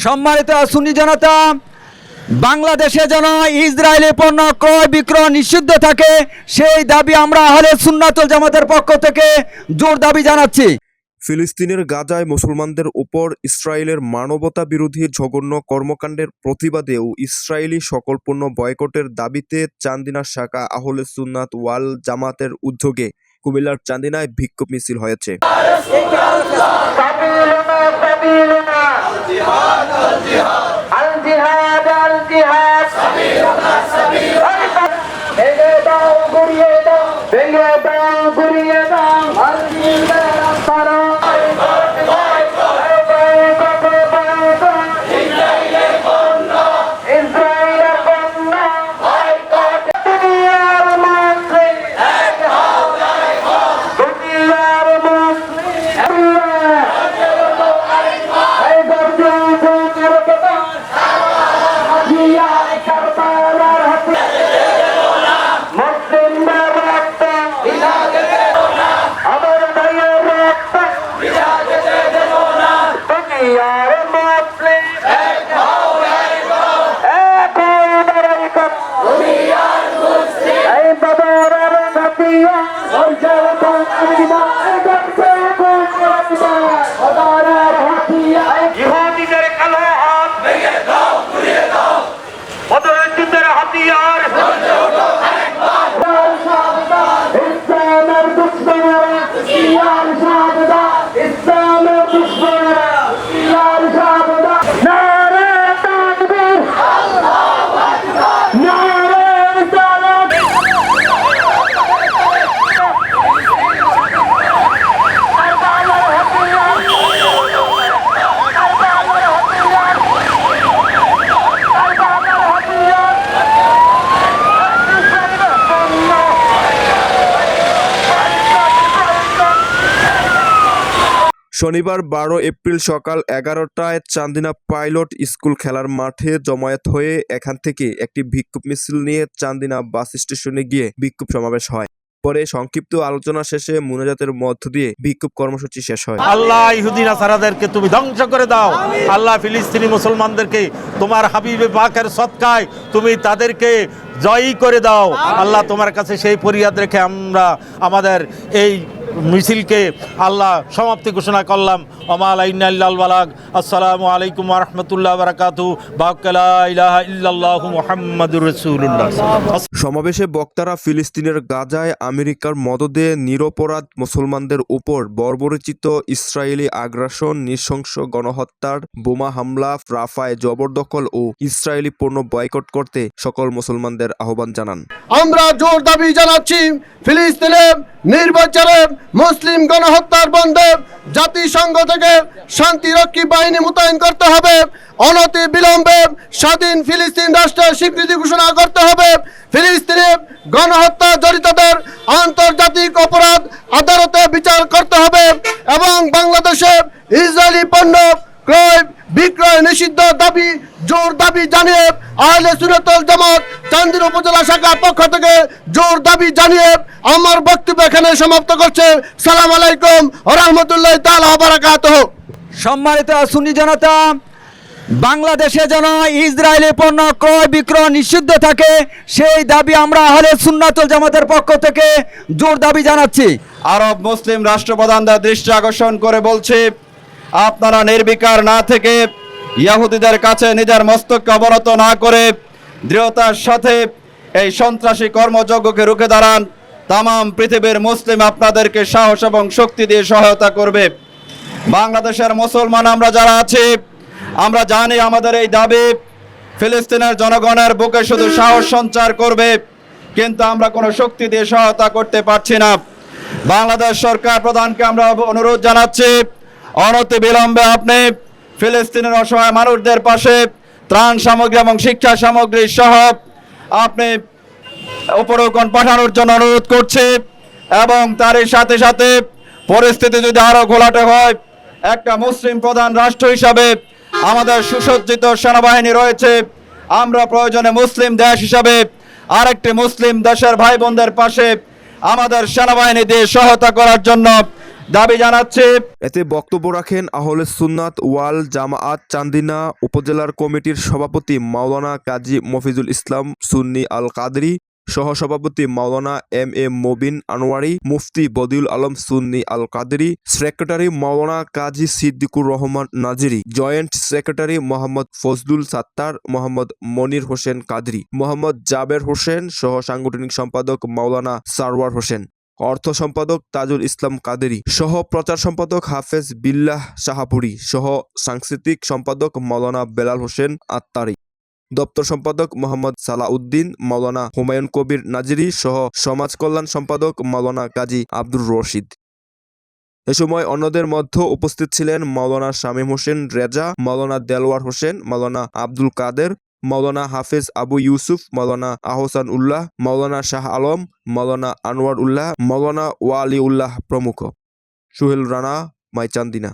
সম্মানিত সুন্নি জনতা বাংলাদেশে যেন ইসরায়েলি পণ্য ক্রয় বিক্রয় নিষিদ্ধ থাকে সেই দাবি আমরা আহলে সুন্নাতুল জামাতের পক্ষ থেকে জোর দাবি জানাচ্ছি। ফিলিস্তিনের গাজায় মুসলমানদের উপর ইসরায়েলের মানবতা বিরোধী জঘন্য কর্মকাণ্ডের প্রতিবাদেও ইসরায়েলি সকল পণ্য বয়কটের দাবিতে চান্দিনা শাখা আহলে সুন্নাত ওয়াল জামাতের উদ্যোগে কুমিল্লার চান্দিনায় বিক্ষোভ মিছিল হয়েছে। سبيلنا سبيلنا الجهاد الجهاد الجهاد শনিবার বারো এপ্রিল সকাল এগারোটায় চান্দিনা পাইলট স্কুল খেলার মাঠে জমায়েত হয়ে এখান থেকে একটি বিক্ষোভ মিছিল নিয়ে চান্দিনা বাস স্টেশনে গিয়ে বিক্ষোভ সমাবেশ হয়। পরে সংক্ষিপ্ত আলোচনা শেষে মুনাজাতের মধ্য দিয়ে বিক্ষোভ কর্মসূচি শেষ হয়। আল্লাহ ইহুদিন আসারাদেরকে তুমি ধ্বংস করে দাও। আল্লাহ ফিলিস্তিনি মুসলমানদেরকে তোমার হাবিবে পাকের সৎকায় তুমি তাদেরকে জয়ী করে দাও। আল্লাহ তোমার কাছে সেই ফরিয়াদ রেখে আমরা আমাদের এই মিছিলকে আল্লাহ সমাপ্তি ঘোষণা করলাম। অমাল আইনাল বালাগ। আসসালামু আলাইকুম রহমতুল্লাহ বারাকাতু বাক্কালা ইলাহা ইল্লাল্লাহু সমাবেশে বক্তারা ফিলিস্তিনের গাজায় আমেরিকার মদদে নিরপরাধ মুসলমানদের উপর বর্বরচিত ইসরায়েলি আগ্রাসন নৃশংস গণহত্যার বোমা হামলা রাফায় জবরদখল ও ইসরায়েলি পণ্য বয়কট করতে সকল মুসলমানদের আহ্বান জানান। আমরা জোর দাবি জানাচ্ছি ফিলিস্তিনের নির্বাচনে মুসলিম গণহত্যার বন্ধে জাতিসংঘ থেকে শান্তিরক্ষী বাহিনী মোতায়েন করতে হবে। অনতি বিলম্বে স্বাধীন ফিলিস্তিন রাষ্ট্রের স্বীকৃতি ঘোষণা করতে হবে। ফিলিস্তিনে গণহত্যা জড়িতদের আন্তর্জাতিক অপরাধ আদালতে বিচার করতে হবে এবং বাংলাদেশে ইসরায়েলি পণ্য ক্রয় বিক্রয় নিষিদ্ধ দাবি জোর দাবি জানিয়ে আহলে সুনতল জামাত চান্দির উপজেলা শাখার পক্ষ থেকে জোর দাবি জানিয়ে আমার বক্তব্য এখানে সমাপ্ত করছে। সালাম আলাইকুম রহমতুল্লাহ তালা বারাকাত সম্মানিত সুন্নি জনতা বাংলাদেশে যেন ইসরায়েলি পণ্য ক্রয় বিক্রয় নিষিদ্ধ থাকে সেই দাবি আমরা আহলে সুন্নাতুল জামাতের পক্ষ থেকে জোর দাবি জানাচ্ছি। আরব মুসলিম রাষ্ট্রপ্রধানদের দৃষ্টি আকর্ষণ করে বলছি আপনারা নির্বিকার না থেকে ইয়াহুদিদের কাছে নিজের মস্তককে অবনত না করে দৃঢ়তার সাথে এই সন্ত্রাসী কর্মযজ্ঞকে রুখে দাঁড়ান। তাম পৃথিবীর মুসলিম আপনাদেরকে সাহস এবং শক্তি দিয়ে সহায়তা করবে। বাংলাদেশের মুসলমান আমরা যারা আছি, আমরা জানি আমাদের এই দাবি, ফিলিস্তিনের জনগণের বুকে শুধু সাহস সঞ্চার করবে, কিন্তু আমরা কোনো শক্তি দিয়ে সহায়তা করতে পারছি না। বাংলাদেশ সরকার প্রধানকে আমরা অনুরোধ জানাচ্ছি অনতি বিলম্বে আপনি ফিলিস্তিনের অসহায় মানুষদের পাশে ত্রাণ সামগ্রী এবং শিক্ষা সামগ্রী সহ আপনি উপরোকন পাঠানোর জন্য অনুরোধ করছি এবং তার সাথে সাথে পরিস্থিতি যদি আরও ঘোলাটে হয়, একটা মুসলিম প্রধান রাষ্ট্র হিসাবে আমাদের সুসজ্জিত সেনাবাহিনী রয়েছে। আমরা প্রয়োজনে মুসলিম দেশ হিসাবে আরেকটি মুসলিম দেশের ভাই বোনদের পাশে আমাদের সেনাবাহিনী দিয়ে সহায়তা করার জন্য দাবি জানাচ্ছি। এতে বক্তব্য রাখেন আহলে সুন্নাত, ওয়াল জামাআত চান্দিনা উপজেলার কমিটির সভাপতি মাওলানা কাজী মফিজুল ইসলাম, সুন্নি আল কাদরি সহসভাপতি Maulana M A Mobin Anwari, Mufti Badiul Alam, Sunni Al Qadri secretary Maulana Kazi Siddiqur Rahman Naziri, joint secretary Mohammad Fazlul Sattar, Mohammad Monir Hossain Qadri, Mohammad Jaber Hossain সহ সাংগঠনিক সম্পাদক মাওলানা সারওয়ার হোসেন। অর্থ সম্পাদক তাজুল ইসলাম কাদেরি, সহ প্রচার সম্পাদক হাফেজ বিল্লাহ শাহাপুরি সহ সাংস্কৃতিক সম্পাদক মৌলানা বেলাল হোসেন আত্তারি, দপ্তর সম্পাদক মোহাম্মদ সালাউদ্দিন মাওলানা হুমায়ুন কবির নাজিরি, সহ সমাজ কল্যাণ সম্পাদক মাওলানা কাজী আব্দুর রশিদ। এ সময় অন্যদের মধ্যে উপস্থিত ছিলেন মাওলানা শামীম হোসেন রেজা মাওলানা দেলওয়ার হোসেন মাওলানা আব্দুল কাদের মাওলানা হাফেজ আবু ইউসুফ মৌলানা আহসান উল্লাহ মৌলানা শাহ আলম মৌলানা আনোয়ার উল্লাহ মৌলানা ওয়ালি উল্লাহ প্রমুখ। সুহেল রানা, মাইচান্দিনা।